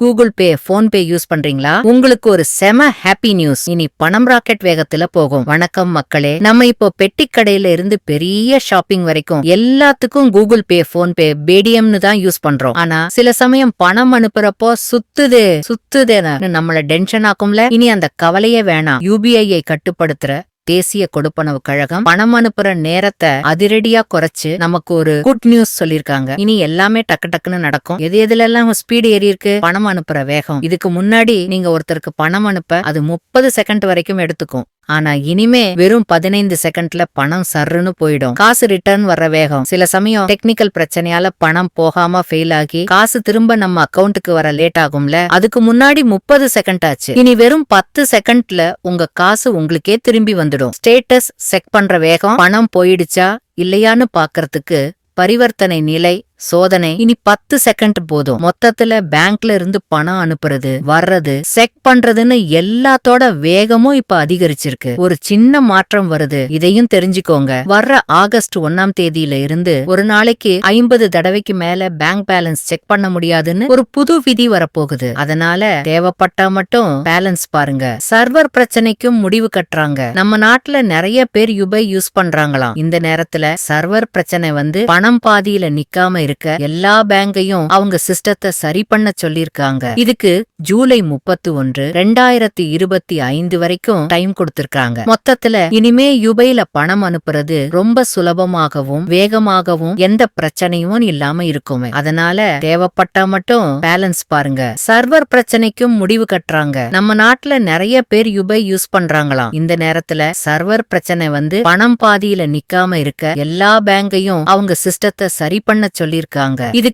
Google Pay PhonePe use பண்றீங்களா? உங்களுக்கு ஒரு செம ஹாப்பி நியூஸ். இனி பணம் ராக்கெட் வேகத்துல போகும். வணக்கம் மக்களே. நம்ம இப்போ பெட்டி கடையில இருந்து பெரிய ஷாப்பிங் வரைக்கும் எல்லாத்துக்கும் கூகுள் பே போன் பே பேடிஎம்னு தான் யூஸ் பண்றோம். ஆனா சில சமயம் பணம் அனுப்புறப்போ சுத்துதே சுத்துதேன்னு நம்மள டென்ஷன் ஆக்கும்ல. இனி அந்த கவலையே வேணாம். யூபிஐயை கட்டுப்படுத்துற தேசிய கொடுப்பனவு கழகம் பணம் அனுப்புற நேரத்தை அதிரடியா குறைச்சு நமக்கு ஒரு குட் நியூஸ் சொல்லிருக்காங்க இனி எல்லாமே டக்கு டக்குன்னு நடக்கும். எது எதுல எல்லாம் ஸ்பீடு ஏறி இருக்கு பணம் அனுப்புற வேகம். இதுக்கு முன்னாடி நீங்க ஒருத்தருக்கு பணம் அனுப்ப அது முப்பது செகண்ட் வரைக்கும் எடுத்துக்கும். ஆனா இனிமே வெறும் பதினைந்து செகண்ட்ல பணம் சர்ருன்னு போயிடும். காசு ரிட்டர்ன் வர்ற வேகம். சில சமயம் டெக்னிக்கல் பிரச்சனையால பணம் போகாம ஃபெயில் ஆகி காசு திரும்ப நம்ம அக்கவுண்ட்டுக்கு வர லேட் ஆகும்ல? அதுக்கு முன்னாடி முப்பது செகண்ட் ஆச்சு. இனி வெறும் பத்து செகண்ட்ல உங்க காசு உங்களுக்கே திரும்பி வந்துடும். ஸ்டேட்டஸ் செக் பண்ற வேகம் பணம் போயிடுச்சா இல்லையான்னு பாக்கறதுக்கு பரிவர்த்தனை நிலை சோதனை. இனி பத்து செகண்ட் போதும். மொத்தத்துல பேங்க்ல இருந்து பணம் அனுப்புறது வர்றது செக் பண்றதுன்னு எல்லாத்தோட வேகமும் இப்ப அதிகரிச்சிருக்கு. ஒரு சின்ன மாற்றம் வருது. இதையும் தெரிஞ்சுக்கோங்க. வர்ற ஆகஸ்ட் ஒன்னாம் தேதியில இருந்து ஒரு நாளைக்கு ஐம்பது தடவைக்கு மேல பேங்க் பேலன்ஸ் செக் பண்ண முடியாதுன்னு ஒரு புது விதி வரப்போகுது. அதனால தேவைப்பட்டா மட்டும் பேலன்ஸ் பாருங்க. சர்வர் பிரச்சனைக்கும் முடிவு கட்டுறாங்க. நம்ம நாட்டுல நிறைய பேர் யுபை யூஸ் பண்றாங்களாம். இந்த நேரத்துல சர்வர் பிரச்சனை வந்து பணம் பாதியில நிக்காம இருக்க எல்லா பேங்கையும் அவங்க சிஸ்டத்தை சரி பண்ண சொல்லிருக்காங்க இதுக்கு ஜூலை முப்பத்தி ஒன்று ரெண்டாயிரத்தி இருபத்தி ஐந்து வரைக்கும் டைம் கொடுத்திருக்காங்க. மொத்தத்துல இனிமே யுபைல பணம் அனுப்புறது ரொம்ப சுலபமாகவும் வேகமாகவும் எந்த பிரச்சனையும் இல்லாம இருக்குமே. அதனால தேவைப்பட்டா மட்டும் பேலன்ஸ் பாருங்க. சர்வர் பிரச்சனைக்கும் முடிவு கட்டுறாங்க. நம்ம நாட்டுல நிறைய பேர் யுபை யூஸ் பண்றாங்களாம். இந்த நேரத்துல சர்வர் பிரச்சனை வந்து பணம் பாதியில நிக்காம இருக்க எல்லா பேங்கையும் அவங்க சிஸ்டத்தை சரி பண்ண சொல்லியிருக்காங்க. இது